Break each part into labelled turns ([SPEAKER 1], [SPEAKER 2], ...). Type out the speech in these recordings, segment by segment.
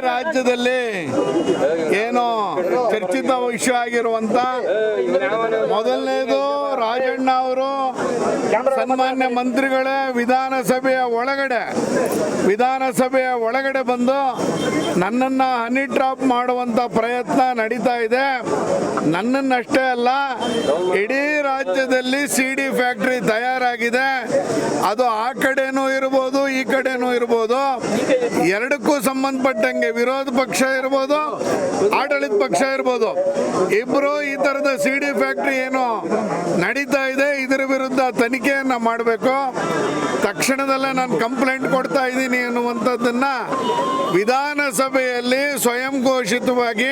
[SPEAKER 1] ರಾಜ್ಯದಲ್ಲಿ ಏನು ಚರ್ಚಿತ ವಿಷಯ ಆಗಿರುವಂತ ಮೊದಲನೇದು ರಾಜಣ್ಣ ಅವರು ಸನ್ಮಾನ್ಯ ಮಂತ್ರಿಗಳೇ ವಿಧಾನಸಭೆಯ ಒಳಗಡೆ ವಿಧಾನಸಭೆಯ ಒಳಗಡೆ ಬಂದು ನನ್ನನ್ನು ಹನಿ ಡ್ರಾಪ್ ಮಾಡುವಂತ ಪ್ರಯತ್ನ ನಡೀತಾ ಇದೆ. ನನ್ನನ್ನಷ್ಟೇ ಅಲ್ಲ, ಇಡೀ ರಾಜ್ಯದಲ್ಲಿ ಸಿ ಡಿ ಫ್ಯಾಕ್ಟ್ರಿ ತಯಾರಾಗಿದೆ. ಅದು ಆ ಕಡೆನೂ ಇರ್ಬೋದು, ಈ ಕಡೆನೂ ಇರ್ಬೋದು. ಎರಡಕ್ಕೂ ಸಂಬಂಧಪಟ್ಟಂಗೆ ವಿರೋಧ ಪಕ್ಷ ಇರ್ಬೋದು, ಆಡಳಿತ ಪಕ್ಷ ಇರ್ಬೋದು. ಇಬ್ಬರು ಈ ತರದ ಸಿ ಡಿ ಫ್ಯಾಕ್ಟ್ರಿ ಏನು ನಡೀತಾ ಇದೆ, ಇದರ ವಿರುದ್ಧ ತನಿಖೆಯನ್ನ ಮಾಡಬೇಕು. ತಕ್ಷಣದಲ್ಲೇ ನಾನು ಕಂಪ್ಲೇಂಟ್ ಕೊಡ್ತಾ ಇದ್ದೀನಿ ಅನ್ನುವಂಥದ್ದನ್ನ ವಿಧಾನಸಭೆಯಲ್ಲಿ ಸ್ವಯಂ ಘೋಷಿತವಾಗಿ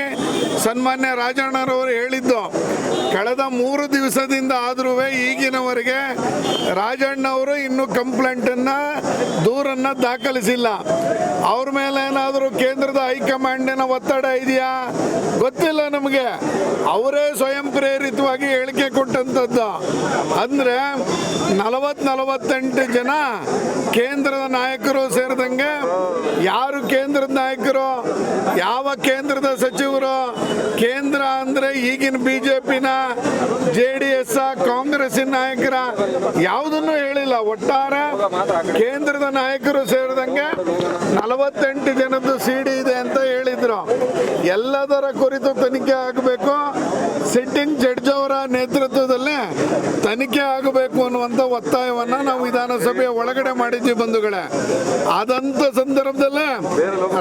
[SPEAKER 1] ಸನ್ಮಾನ್ಯ ರಾಜಣ್ಣರವರು ಹೇಳಿದ್ದು. ಕಳೆದ ಮೂರು ದಿವಸದಿಂದ ಆದ್ರೂ ಈಗಿನವರೆಗೆ ರಾಜಣ್ಣವರು ಇನ್ನೂ ಕಂಪ್ಲೇಂಟನ್ನ, ದೂರನ್ನ ದಾಖಲಿಸಿಲ್ಲ. ಅವ್ರ ಮೇಲೆ ಏನಾದರೂ ಕೇಂದ್ರದ ಹೈಕಮಾಂಡಿನ ಒತ್ತಡ ಇದೆಯಾ? ಗೊತ್ತಿಲ್ಲ ನಮಗೆ. ಅವರೇ ಸ್ವಯಂ ಪ್ರೇರಿತವಾಗಿ ಹೇಳಿಕೆ ಕೊಟ್ಟಂಥದ್ದು. ಅಂದ್ರೆ ನಲವತ್ ನಲವತ್ತೆಂಟು ಜನ ಕೇಂದ್ರದ ನಾಯಕರು ಸೇರಿದಂಗೆ ಯಾರು ಕೇಂದ್ರದ ನಾಯಕರು? ಯಾವ ಕೇಂದ್ರದ ಸಚಿವರು? ಕೇಂದ್ರ ಅಂದ್ರೆ ಈಗಿನ ಬಿಜೆಪಿನ ಜೆ ಡಿ ಎಸ್ ಕಾಂಗ್ರೆಸ್ಸಿನ ನಾಯಕರ ಯಾವುದನ್ನು ಹೇಳಿಲ್ಲ. ಒಟ್ಟಾರೆ ಕೇಂದ್ರದ ನಾಯಕರು ಸೇರಿದಂಗೆ ನಲವತ್ತೆಂಟು ಜನದ್ದು ಸಿಡಿ ಇದೆ ಅಂತ ಹೇಳಿದ್ರು. ಎಲ್ಲದರ ಕುರಿತು ತನಿಖೆ ಆಗಬೇಕು. ಸಿಟ್ಟಿಂಗ್ ಜಡ್ಜ್ ಅವರ ನೇತೃತ್ವದಲ್ಲಿ ತನಿಖೆ ಆಗಬೇಕು ಅನ್ನುವಂಥ ಒತ್ತಾಯವನ್ನ ನಾವು ವಿಧಾನಸಭೆಯ ಒಳಗಡೆ ಮಾಡಿದ್ವಿ ಬಂಧುಗಳೇ. ಆದಂಥ ಸಂದರ್ಭದಲ್ಲಿ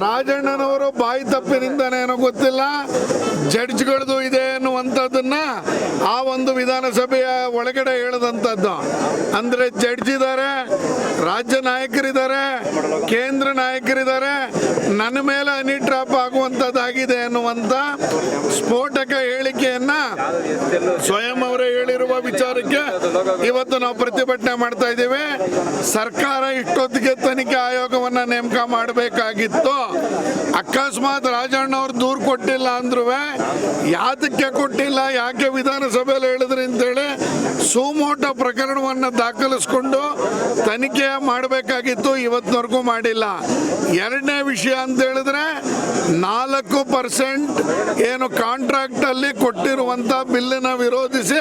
[SPEAKER 1] ರಾಜಣ್ಣನವರು ಬಾಯಿ ತಪ್ಪಿನಿಂದನೇ ಏನೋ ಗೊತ್ತಿಲ್ಲ. ಜಡ್ಜ್ಗಳದು ಇದೆ ಅನ್ನುವಂಥದ್ದನ್ನ ಆ ಒಂದು ವಿಧಾನಸಭೆಯ ಒಳಗಡೆ ಹೇಳದಂಥದ್ದು. ಅಂದ್ರೆ ಜಡ್ಜ್ ಇದ್ದಾರೆ ರಾಜ್ಯ ನಾಯಕರಿದ್ದಾರೆ, ಕೇಂದ್ರ ನಾಯಕರಿದ್ದಾರೆ, ನನ್ನ ಮೇಲೆ ಹನಿ ಟ್ರಾಪ್ ಆಗುವಂಥದ್ದಾಗಿದೆ ಅನ್ನುವಂಥ ಸ್ಫೋಟಕ ಹೇಳಿಕೆಯನ್ನ ಸ್ವಯಂ ಅವರೇ ಹೇಳಿರುವ ವಿಚಾರಕ್ಕೆ ಇವತ್ತು ನಾವು ಪ್ರತಿಭಟನೆ ಮಾಡ್ತಾ ಇದ್ದೇವೆ. ಸರ್ಕಾರ ಇಷ್ಟೊತ್ತಿಗೆ ತನಿಖೆ ಆಯೋಗವನ್ನ ನೇಮಕ ಮಾಡಬೇಕಾಗಿತ್ತು. ಅಕಸ್ಮಾತ್ ರಾಜಣ್ಣ ಅವ್ರು ದೂರು ಕೊಟ್ಟಿಲ್ಲ ಅಂದ್ರೂ ಯಾತಕ್ಕೆ ಕೊಟ್ಟಿಲ್ಲ, ಯಾಕೆ ವಿಧಾನಸಭೆಯಲ್ಲಿ ಹೇಳಿದ್ರಿ ಅಂತೇಳಿ ಸುಮೋಟ ಪ್ರಕರಣವನ್ನು ದಾಖಲಿಸ್ಕೊಂಡು ತನಿಖೆ ಮಾಡಬೇಕಾಗಿತ್ತು ಇವತ್ತಿನವರೆಗೂ ಮಾಡಿಲ್ಲ. ಎರಡನೇ ವಿಷಯ ಅಂತ ಹೇಳಿದ್ರೆ ನಾಲ್ಕು ಪರ್ಸೆಂಟ್ ಏನು ಕಾಂಟ್ರಾಕ್ಟ್ ಅಲ್ಲಿ ಕೊಟ್ಟಿರುವಂತ ಬಿಲ್ಲನ್ನ ವಿರೋಧಿಸಿ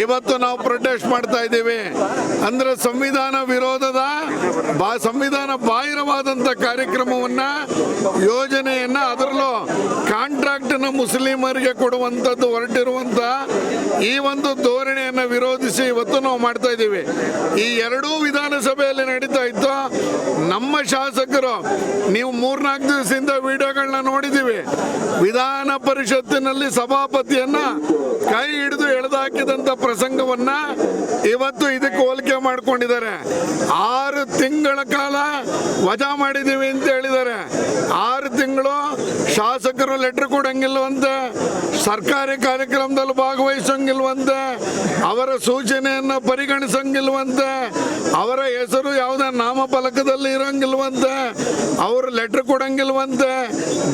[SPEAKER 1] ಇವತ್ತು ನಾವು ಪ್ರೊಟೆಸ್ಟ್ ಮಾಡ್ತಾ ಇದ್ದೀವಿ. ಅಂದ್ರೆ ಸಂವಿಧಾನ ವಿರೋಧದ ಸಂವಿಧಾನ ಬಾಹಿರವಾದಂತ ಕಾರ್ಯಕ್ರಮವನ್ನ ಯೋಜನೆಯನ್ನ ಅದರಲ್ಲೂ ಕಾಂಟ್ರಾಕ್ಟ್ನ ಮುಸ್ಲಿಮರಿಗೆ ಕೊಡುವಂತದ್ದು ಹೊರಟಿರುವಂತ ಈ ಒಂದು ಧೋರಣೆಯನ್ನು ವಿರೋಧಿಸಿ ಇವತ್ತು ನಾವು ಮಾಡ್ತಾ ಇದ್ದೀವಿ. ಈ ಎರಡೂ ವಿಧಾನಸಭೆಯಲ್ಲಿ ನಡೀತಾ ಇತ್ತು ನಮ್ಮ ಶಾಸಕರು, ನೀವು ಮೂರ್ನಾಲ್ಕು ದಿವಸದಿಂದ ವಿಡಿಯೋಗಳನ್ನ ನೋಡಿದ್ದೀವಿ. ವಿಧಾನ ಪರಿಷತ್ತಿನಲ್ಲಿ ಸಭಾಪತಿಯನ್ನ ಕೈ ಹಿಡಿದು ಎಳೆದಾಕಿದಂತ ಪ್ರಸಂಗವನ್ನ ಇವತ್ತು ಇದಕ್ಕೆ ಹೋಲಿಕೆ ಮಾಡ್ಕೊಂಡಿದ್ದಾರೆ. ಆರು ತಿಂಗಳ ಕಾಲ ವಜಾ ಮಾಡಿದೀವಿ ಅಂತ ಹೇಳಿದ್ದಾರೆ. ಆರು ತಿಂಗಳು ಶಾಸಕರು ಲೆಟರ್ ಕೊಡಂಗಿಲ್ವಂತೆ, ಸರ್ಕಾರಿ ಕಾರ್ಯಕ್ರಮದಲ್ಲಿ ಭಾಗವಹಿಸಂಗಿಲ್ವಂತೆ, ಅವರ ಸೂಚನೆಯನ್ನ ಪರಿಗಣಿಸಂಗಿಲ್ವಂತೆ, ಅವರ ಹೆಸರು ಯಾವುದೇ ನಾಮಫಲಕದಲ್ಲಿ ಇರಂಗಿಲ್ವಂತೆ, ಅವರು ಲೆಟರ್ ಕೊಡಂಗಿಲ್ವಂತೆ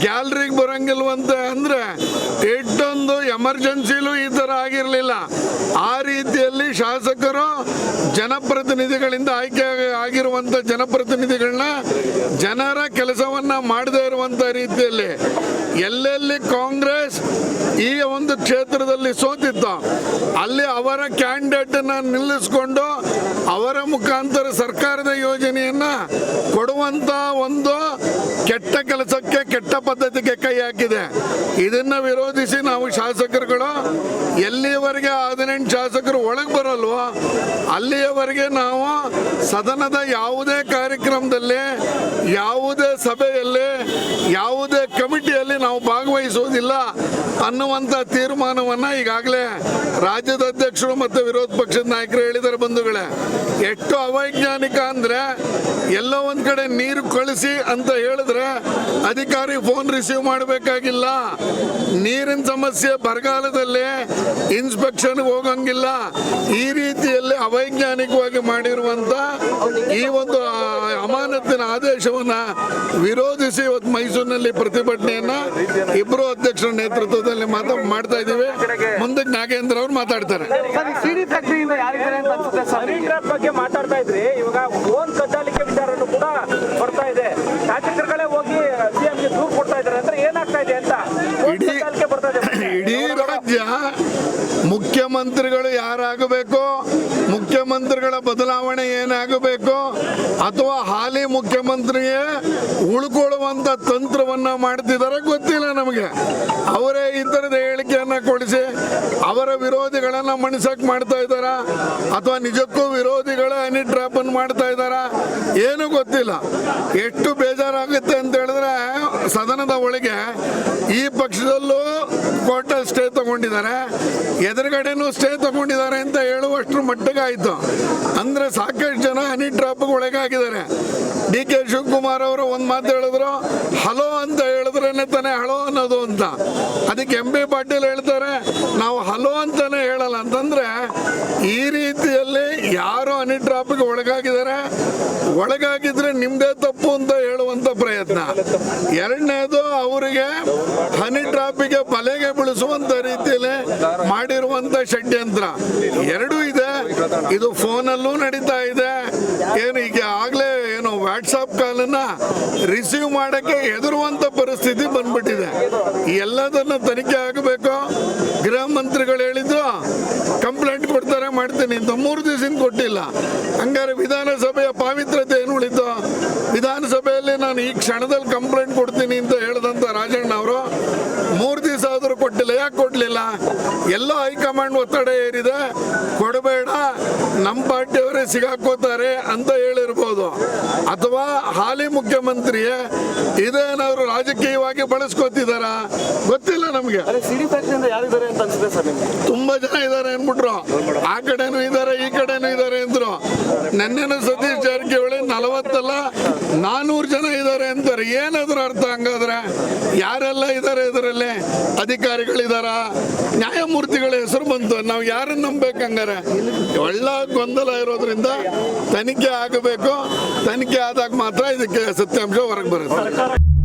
[SPEAKER 1] ಗ್ಯಾಲರಿಗೆ ಬರಂಗಿಲ್ವಂತ ಅಂದರೆ ಇಷ್ಟೊಂದು ಎಮರ್ಜೆನ್ಸಿಲೂ ಈ ಥರ ಆಗಿರಲಿಲ್ಲ. ಆ ರೀತಿಯಲ್ಲಿ ಶಾಸಕರು ಜನಪ್ರತಿನಿಧಿಗಳಿಂದ ಆಯ್ಕೆ ಆಗಿರುವಂಥ ಜನಪ್ರತಿನಿಧಿಗಳನ್ನ ಜನರ ಕೆಲಸವನ್ನ ಮಾಡದೇ ಇರುವಂತ ರೀತಿಯಲ್ಲಿ ಎಲ್ಲೆಲ್ಲಿ ಕಾಂಗ್ರೆಸ್ ಈ ಒಂದು ಕ್ಷೇತ್ರದಲ್ಲಿ ಸೋತಿತ್ತ, ಅಲ್ಲಿ ಅವರ ಕ್ಯಾಂಡಿಡೇಟ್ ನಿಲ್ಲಿಸಿಕೊಂಡು ಅವರ ಮುಖಾಂತರ ಸರ್ಕಾರದ ಯೋಜನೆಯನ್ನ ಕೊಡುವಂತ ಒಂದು ಕೆಟ್ಟ ಕೆಲಸಕ್ಕೆ, ಕೆಟ್ಟ ಪದ್ಧತಿಗೆ ಕೈ ಹಾಕಿದೆ. ಇದನ್ನ ವಿರೋಧಿಸಿ ನಾವು ಶಾಸಕರುಗಳು, ಎಲ್ಲಿಯವರೆಗೆ ಹದಿನೆಂಟು ಶಾಸಕರು ಒಳಗೆ ಬರಲ್ವೋ, ಅಲ್ಲಿಯವರೆಗೆ ನಾವು ಸದನದ ಯಾವುದೇ ಕಾರ್ಯಕ್ರಮದಲ್ಲಿ ಯಾವುದೇ ಸಭೆಯಲ್ಲಿ, ಯಾವುದೇ ಕಮಿಟಿಯಲ್ಲಿ ನಾವು ಭಾಗವಹಿಸುವುದಿಲ್ಲ ಅನ್ನುವಂಥ ತೀರ್ಮಾನವನ್ನು ಈಗಾಗಲೇ ರಾಜ್ಯದ ಅಧ್ಯಕ್ಷರು ಮತ್ತು ವಿರೋಧ ಪಕ್ಷದ ನಾಯಕರು ಹೇಳಿದ್ದಾರೆ ಬಂಧುಗಳೇ. ಎಷ್ಟು ಅವೈಜ್ಞಾನಿಕ ಅಂದರೆ ಎಲ್ಲೋ ಒಂದು ಕಡೆ ನೀರು ಕಳಿಸಿ ಅಂತ ಹೇಳಿದ್ರೆ ಅಧಿಕಾರಿ ಫೋನ್ ರಿಸೀವ್ ಮಾಡಬೇಕಾಗಿಲ್ಲ. ನೀರಿನ ಸಮಸ್ಯೆ ಬರಗಾಲದಲ್ಲಿ ಇನ್ಸ್ಪೆಕ್ಷನ್ ಹೋಗಂಗಿಲ್ಲ. ಈ ರೀತಿಯಲ್ಲಿ ಅವೈಜ್ಞಾನಿಕವಾಗಿ ಮಾಡಿರುವಂಥ ಈ ಒಂದು ಅಮಾನತ್ತಿನ ಆದೇಶವನ್ನ ವಿರೋಧಿಸಿ ಇವತ್ತು ಮೈಸೂರಿನಲ್ಲಿ ಪ್ರತಿಭಟನೆಯನ್ನ ಇಬ್ಬರು ಅಧ್ಯಕ್ಷರ ನೇತೃತ್ವದಲ್ಲಿ ಮಾತಾ ಮಾಡ್ತಾ ಇದ್ದೀವಿ. ಮುಂದಕ್ಕೆ ನಾಗೇಂದ್ರ ಅವರು ಮಾತಾಡ್ತಾರೆ.
[SPEAKER 2] ಬಗ್ಗೆ ಮಾತಾಡ್ತಾ ಇದ್ರಿ. ಇವಾಗ ಓನ್ ಕದ್ದಾಲಿಕೆ ವಿಚಾರನೂ ಕೂಡ ಬರ್ತಾ ಇದೆ. ಶಾಸಕರುಗಳೇ ಹೋಗಿ ಸಿಎಂಗೆ ದೂರು ಕೊಡ್ತಾ ಇದ್ದಾರೆ ಇದಾರೆ ಅಂದ್ರೆ ಏನಾಗ್ತಾ ಇದೆ ಅಂತ
[SPEAKER 1] ಇಡೀ
[SPEAKER 2] ಕಾಲಕ್ಕೆ ಬರ್ತಾ ಇದೆ
[SPEAKER 1] ಇಡೀ ರಾಜ್ಯ ಮುಖ್ಯಮಂತ್ರಿಗಳು ಯಾರಾಗಬೇಕು? ಮುಖ್ಯಮಂತ್ರಿಗಳ ಬದಲಾವಣೆ ಏನಾಗಬೇಕು? ಅಥವಾ ಹಾಲಿ ಮುಖ್ಯಮಂತ್ರಿಗೆ ಉಳ್ಕೊಳ್ಳುವಂತ ತಂತ್ರವನ್ನ ಮಾಡ್ತಿದ್ದಾರೆ ಗೊತ್ತಿಲ್ಲ ನಮಗೆ. ಅವರೇ ಈ ಥರದ ಹೇಳಿಕೆಯನ್ನ ಕೊಡಿಸಿ ಅವರ ವಿರೋಧಿಗಳನ್ನ ಮಣಿಸಕ್ ಮಾಡ್ತಾ ಇದ್ದಾರ? ಅಥವಾ ನಿಜಕ್ಕೂ ವಿರೋಧಿಗಳ ಹನಿ ಟ್ರ್ಯಾಪ್ ಅನ್ನು ಮಾಡ್ತಾ ಇದ್ದಾರ? ಏನು ಗೊತ್ತಿಲ್ಲ. ಎಷ್ಟು ಬೇಜಾರಾಗುತ್ತೆ ಅಂತ ಹೇಳಿದ್ರೆ, ಸದನದ ಒಳಗೆ ಈ ಪಕ್ಷದಲ್ಲೂ ಕೋಟ ಸ್ಟೇ ತಗೊಂಡಿದ್ದಾರೆ, ಎದುರುಗಡೆನೂ ಸ್ಟೇ ತಗೊಂಡಿದ್ದಾರೆ ಅಂತ ಹೇಳುವಷ್ಟು ಮಟ್ಟಿಗೆ ಆಯ್ತು. ಅಂದ್ರೆ ಸಾಕಷ್ಟು ಜನ ಹನಿ ಟ್ರಾಪ್ಗೆ ಒಳಗಾಗಿದ್ದಾರೆ. ಡಿ ಕೆ ಶಿವಕುಮಾರ್ ಅವರು ಒಂದು ಮಾತು ಹೇಳಿದ್ರು, ಹಲೋ ಅಂತ ಹೇಳಿದ್ರೇನೆ ತಾನೇ ಹಲೋ ಅನ್ನೋದು ಅಂತ. ಅದಕ್ಕೆ ಎಂ ಬಿ ಪಾಟೀಲ್ ಹೇಳ್ತಾರೆ, ನಾವು ಹಲೋ ಅಂತಾನೆ ಹೇಳಲ್ಲ. ಅಂತಂದ್ರೆ ಯಾರು ಟ್ರಾಫಿಕ್ ಒಳಗಾಗಿದ್ದಾರೆ. ಒಳಗಾಗಿದ್ರೆ ನಿಮ್ದೇ ತಪ್ಪು ಅಂತ ಹೇಳುವಂತ ಪ್ರಯತ್ನ. ಎರಡನೇದು ಅವರಿಗೆ ಹನಿ ಟ್ರಾಪಿಗೆ ಬಲೆಗೆ ಬಿಳಿಸುವಂತ ರೀತಿಯಲ್ಲಿ ಮಾಡಿರುವಂತ ಷಡ್ಯಂತ್ರ. ಎರಡೂ ಇದೆ. ಇದು ಫೋನಲ್ಲೂ ನಡೀತಾ ಇದೆ. ಏನು ಈಗ ಆಗ್ಲೇ ಏನು ವಾಟ್ಸಪ್ ಕಾಲನ್ನ ರಿಸೀವ್ ಮಾಡಕ್ಕೆ ಹೆದರುವಂತ ಪರಿಸ್ಥಿತಿ ಬಂದ್ಬಿಟ್ಟಿದೆ. ಎಲ್ಲದನ್ನ ತನಿಖೆ ಆಗಬೇಕು. ಗೃಹ ಮಂತ್ರಿಗಳು ಹೇಳಿದ್ರು ಕಂಪ್ಲೇಂಟ್ ಕೊಡ್ತಾರೆ, ಮಾಡ್ತೀನಿ ಅಂತ ಮೂರು ದಿವಸದಿಂದ ಕೊಟ್ಟಿಲ್ಲ. ಹಂಗಾರೆ ವಿಧಾನಸಭೆಯ ಪಾವಿತ್ರತೆ ಏನು ಉಳಿತು ವಿಧಾನಸಭೆಯಲ್ಲಿ ನಾನು ಈ ಕ್ಷಣದಲ್ಲಿ ಕಂಪ್ಲೇಂಟ್ ಕೊಡ್ತೀನಿ ಅಂತ ಹೇಳಿದಂತ ರಾಜಣ್ಣ ಅವರು, ಮೂರು ದಿವಸ ಆದರೂ ಕೊಟ್ಟಿಲ್ಲ. ಯಾಕೆ ಕೊಡಲಿಲ್ಲ? ಎಲ್ಲ ಹೈಕಮಾಂಡ್ ಒತ್ತಡ ಏರಿದೆ. ಕೊಡಬೇಡ. ನಮ್ಮ ಪಾರ್ಟಿಯವರೇ ಸಿಗಾಕೋತಾರೆ ಅಂತ ಅಥವಾ ಹಾಲಿ ಮುಖ್ಯಮಂತ್ರಿಯೇ ಇದೇನಾದ್ರು ರಾಜಕೀಯವಾಗಿ ಬಳಸ್ಕೊತಿದಾರ? ಗೊತ್ತಿಲ್ಲ ನಮಗೆ. ತುಂಬಾ ಜನ ಇದಾರೆ ಅನ್ಬಿಟ್ರು ಆ ಕಡೆನೂ ಇದಾರೆ ಈ ಕಡೆನೂ ಇದಾರೆ ಅಂದ್ರು. ನೆನ್ನೆನು ಸತೀಶ್ ಜಾರಕಿಹೊಳಿ ನಲವತ್ತಲ್ಲ ನಾನೂರು ಜನ ಇದಾರೆ ಅಂತಾರೆ. ಏನಾದ್ರು ಅರ್ಥ ಹಂಗಾದ್ರೆ? ಯಾರೆಲ್ಲ ಇದಾರೆ ಇದರಲ್ಲಿ? ಅಧಿಕಾರಿಗಳಿದಾರ? ನ್ಯಾಯಮೂರ್ತಿಗಳ ಹೆಸರು ಬಂತು. ನಾವು ಯಾರನ್ನ ನಂಬೇಕಂಗಾರೆ? ಒಳ್ಳೆ ಗೊಂದಲ ಇರೋದ್ರಿಂದ ತನಿಖೆ ಆಗಬೇಕು. ತನಿಖೆ ಆದಾಗ ಮಾತ್ರ ಇದಕ್ಕೆ ಸತ್ಯಾಂಶ ಹೊರಗೆ ಬರುತ್ತೆ.